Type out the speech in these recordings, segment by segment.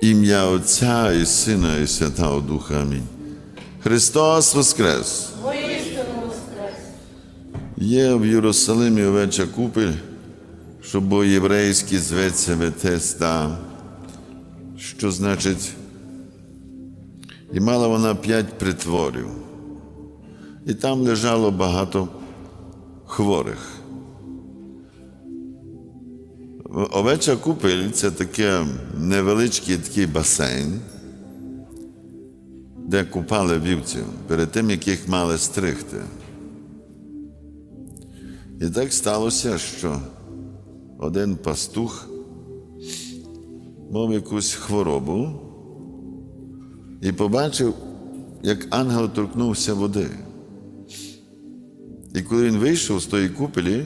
Ім'я Отця і Сина, і Святого Духа. Амінь. Христос Воскрес! Воскрес. Є в Єрусалимі овеча купель, що бо єврейський зветься Ветеста, що значить, і мала вона п'ять притворів, і там лежало багато хворих. Овеча купель це таке невеличкий такий басейн, де купали вівців перед тим, як їх мали стригти. І так сталося, що один пастух мав якусь хворобу і побачив, як ангел торкнувся води. І коли він вийшов з тої купелі,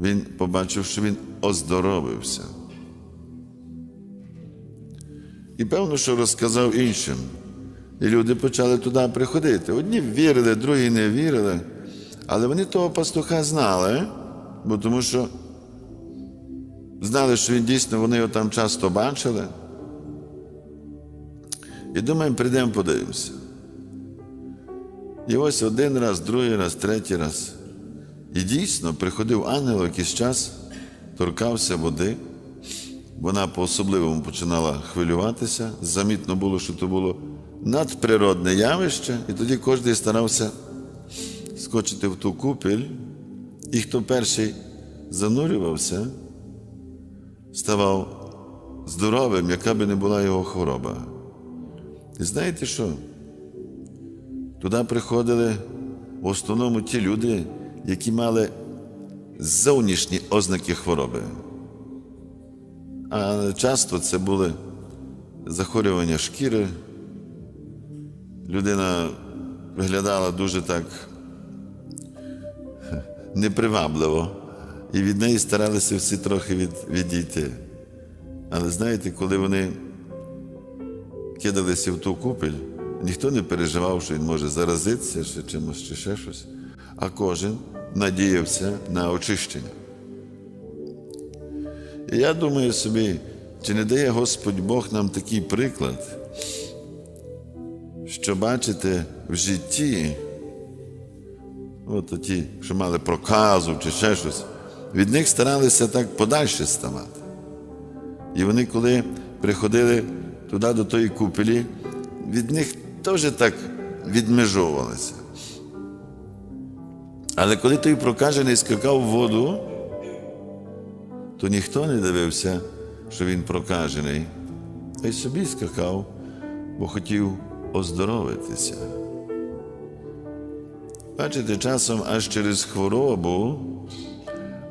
він побачив, що він оздоровився. І певно, що розказав іншим. І люди почали туди приходити. Одні вірили, другі не вірили. Але вони того пастуха знали, бо тому що знали, що він дійсно вони його там часто бачили. І думаємо, прийдемо, подивимося. І ось один раз, другий раз, третій раз. І дійсно приходив ангел якийсь час, торкався води. Вона по-особливому починала хвилюватися. Замітно було, що то було надприродне явище, і тоді кожен старався скочити в ту купель, і хто перший занурювався, ставав здоровим, яка би не була його хвороба. І знаєте що? Туди приходили в основному ті люди, які мали зовнішні ознаки хвороби. А часто це були захворювання шкіри. Людина виглядала дуже так непривабливо, і від неї старалися всі трохи від, відійти. Але знаєте, коли вони кидалися в ту купель, ніхто не переживав, що він може заразитися чи чимось, чи ще щось, а кожен надіявся на очищення. І я думаю собі, чи не дає Господь Бог нам такий приклад, що бачите в житті, от ті, що мали проказу чи ще щось, від них старалися так подальше ставати. І вони, коли приходили туди до тої купелі, від них теж так відмежовувалися. Але коли той прокажений скакав в воду, то ніхто не дивився, що він прокажений, а й собі скакав, бо хотів оздоровитися. Бачите, часом аж через хворобу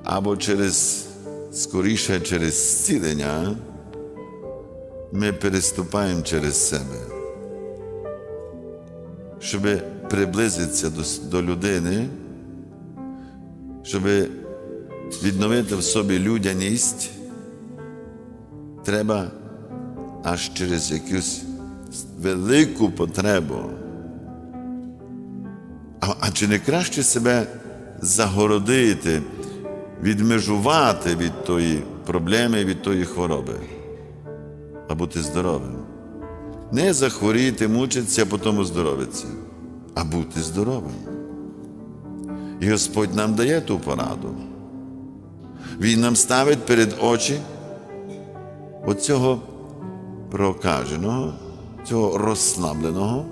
або через скоріше через зцілення ми переступаємо через себе, щоб приблизитися до, до людини, щоб відновити в собі людяність, треба аж через якусь велику потребу. А, а чи не краще себе загородити, відмежувати від тої проблеми, від тої хвороби, а бути здоровим? Не захворіти, мучитися, а потім оздоровитися, а бути здоровим. І Господь нам дає ту пораду. Він нам ставить перед очі оцього прокаженого, цього розслабленого.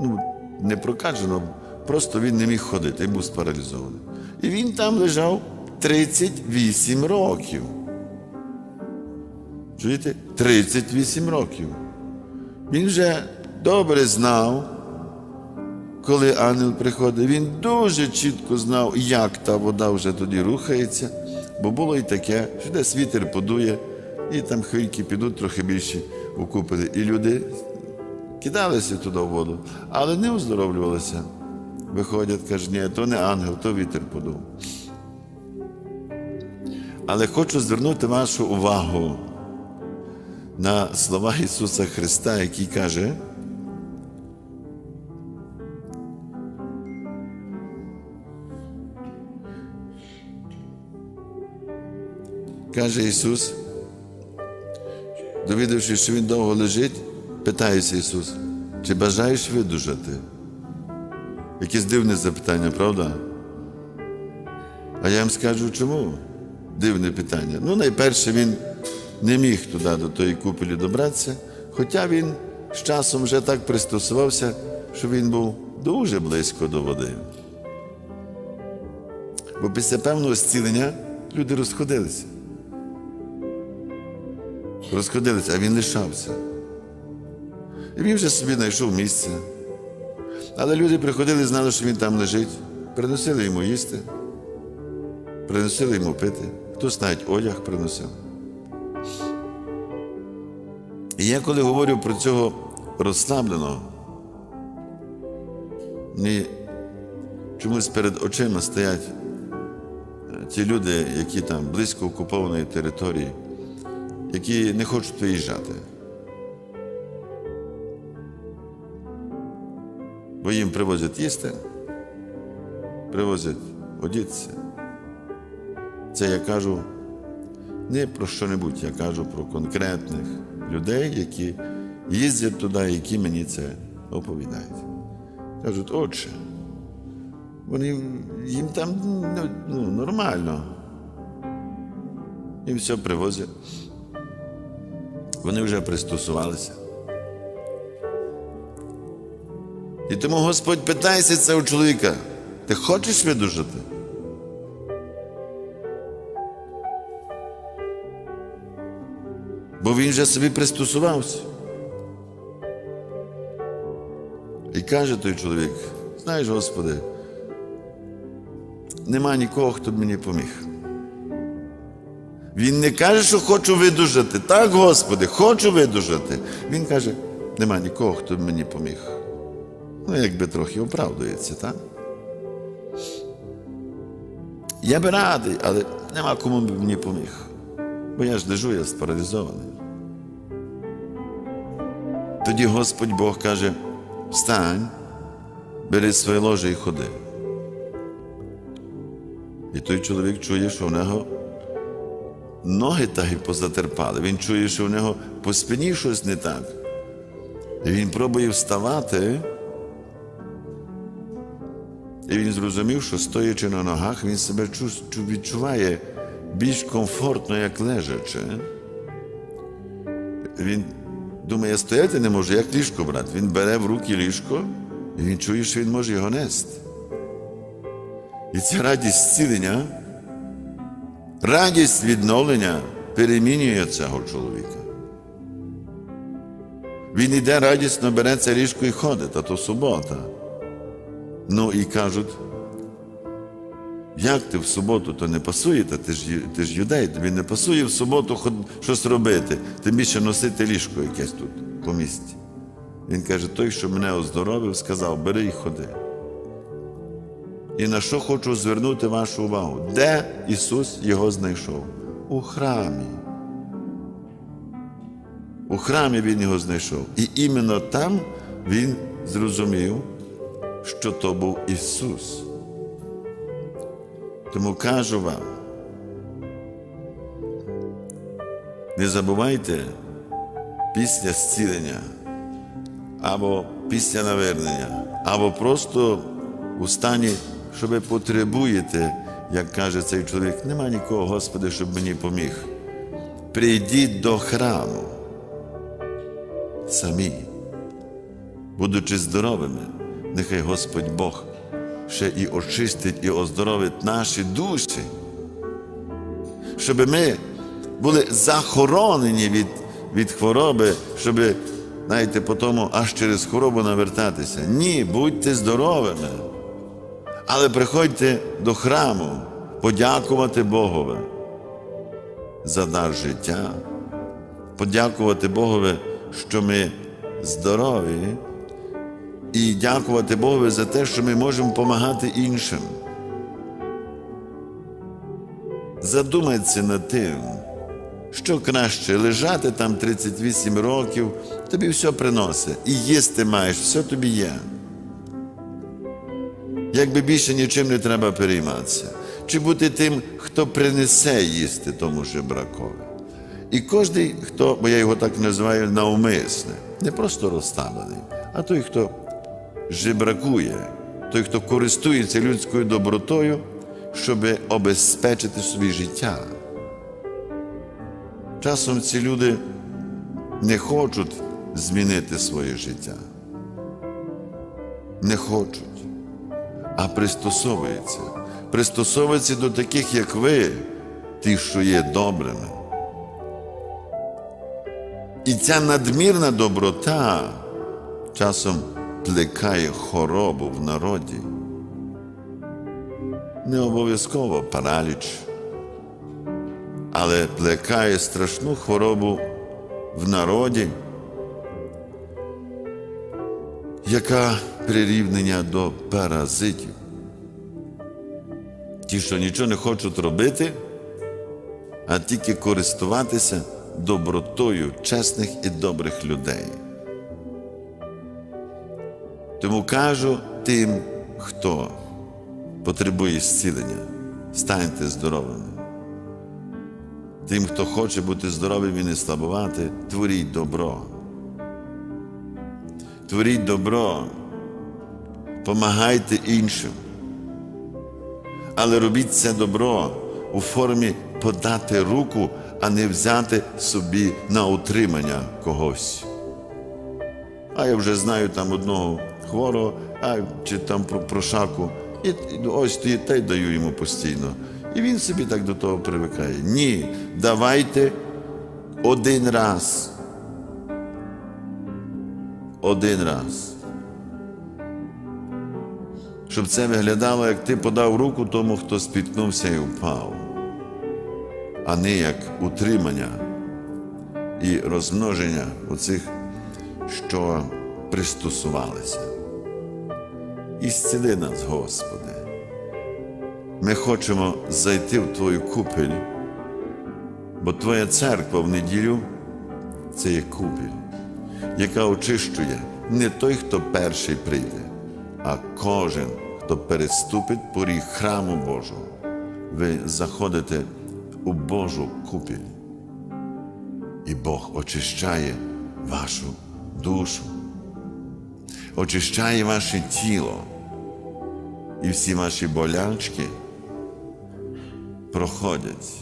Ну, не прокаженого, просто він не міг ходити, був спаралізований. І він там лежав 38 років. Чуєте? 38 років. Він вже добре знав, коли ангел приходить, він дуже чітко знав, як та вода вже тоді рухається, бо було і таке, що десь вітер подує, і там хвильки підуть трохи більше у. І люди кидалися туди в воду, але не оздоровлювалися. Виходять, кажуть, ні, то не ангел, то вітер подув. Але хочу звернути вашу увагу на слова Ісуса Христа, який каже, каже Ісус, довідавшись, що він довго лежить, питається Ісус, чи бажаєш видужати? Якесь дивне запитання, правда? А я вам скажу, чому? Дивне питання. Ну, найперше, він не міг туди до тої купелі добратися, хоча він з часом вже так пристосувався, що він був дуже близько до води. Бо після певного зцілення люди розходилися. Розходилися, а він лишався. І він вже собі знайшов місце. Але люди приходили, знали, що він там лежить, приносили йому їсти, приносили йому пити, хтось навіть одяг приносив. І я коли говорю про цього розслабленого, мені чомусь перед очима стоять ті люди, які там близько окупованої території, які не хочуть виїжджати. Бо їм привозять їсти, привозять одітися. Це я кажу не про що-небудь, я кажу про конкретних людей, які їздять туди, які мені це оповідають. Кажуть, отче, вони, їм там ну, ну, нормально. Їм все привозять. Вони вже пристосувалися. І тому Господь питається у чоловіка: ти хочеш видужати? Бо він вже собі пристосувався. І каже той чоловік: знаєш, Господи, нема нікого, хто б мені поміг. Він не каже, що хочу видужати. Так, Господи, хочу видужати. Він каже, нема нікого, хто б мені поміг. Ну, якби трохи оправдується, так? Я би радий, але нема кому б мені поміг. Бо я ж лежу, я спаралізований. Тоді Господь Бог каже: встань, бери своє ложе і ходи. І той чоловік чує, що в нього ноги так і позатерпали. Він чує, що в нього по спині щось не так. І він пробує вставати. І він зрозумів, що стоячи на ногах, він себе відчуває більш комфортно, як лежачи. Він думає, стояти не можу, як ліжко брати. Він бере в руки ліжко, і він чує, що він може його нести. І ця радість зцілення, радість відновлення перемінює цього чоловіка. Він іде радісно, бере це ліжко і ходить, а то субота. Ну і кажуть, як ти в суботу то не пасує, та ти ж, ти ж юдей, тобі не пасує в суботу ход- щось робити, тим більше носити ліжко якесь тут по місті. Він каже, той, що мене оздоровив, сказав, бери і ходи. І на що хочу звернути вашу увагу? Де Ісус його знайшов? У храмі. У храмі Він його знайшов. І іменно там він зрозумів, що то був Ісус. Тому кажу вам, не забувайте після зцілення, або після навернення, або просто у стані, що ви потребуєте, як каже цей чоловік, нема нікого, Господи, щоб мені поміг. Прийдіть до храму самі, будучи здоровими, нехай Господь Бог ще і очистить, і оздоровить наші душі, щоб ми були захоронені від, від хвороби, щоб, знаєте, потім аж через хворобу навертатися. Ні, будьте здоровими. Але приходьте до храму подякувати Богові за дар життя, подякувати Богові, що ми здорові, і дякувати Богові за те, що ми можемо допомагати іншим. Задумайтеся над тим, що краще лежати там 38 років, тобі все приносить, і їсти маєш, все тобі є. Якби більше нічим не треба перейматися. Чи бути тим, хто принесе їсти тому жебракові. І кожен, хто, бо я його так називаю, навмисне, не просто розставлений, а той, хто жебракує, той, хто користується людською добротою, щоб обезпечити собі життя. Часом ці люди не хочуть змінити своє життя. Не хочуть, а пристосовуються. Пристосовуються до таких, як ви, ті, що є добрими. І ця надмірна доброта часом плекає хоробу в народі. Не обов'язково параліч, але плекає страшну хворобу в народі, яка прирівнення до паразитів. Ті, що нічого не хочуть робити, а тільки користуватися добротою чесних і добрих людей. Тому кажу тим, хто потребує зцілення, станьте здоровими. Тим, хто хоче бути здоровим і не слабувати, творіть добро. Творіть добро, помагайте іншим. Але робіть це добро у формі подати руку, а не взяти собі на утримання когось. А я вже знаю там одного хворого, а чи там про прошаку, і і ось ти та й даю йому постійно. І він собі так до того привикає. Ні, давайте один раз. Один раз. Щоб це виглядало, як ти подав руку тому, хто спіткнувся і впав, а не як утримання і розмноження оцих, що пристосувалися. І зціли нас, Господи. Ми хочемо зайти в Твою купель, бо Твоя церква в неділю це є купель, яка очищує не той, хто перший прийде, а кожен, хто переступить поріг храму Божого. Ви заходите у Божу купіль, і Бог очищає вашу душу, очищає ваше тіло і всі ваші болячки проходять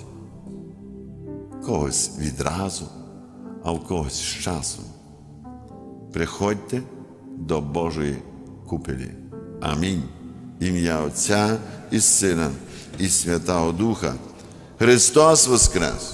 когось відразу, а в когось з часом. Приходьте до Божої купелі. Амінь. Ім'я Отця і Сина, і Святого Духа. Христос Воскрес!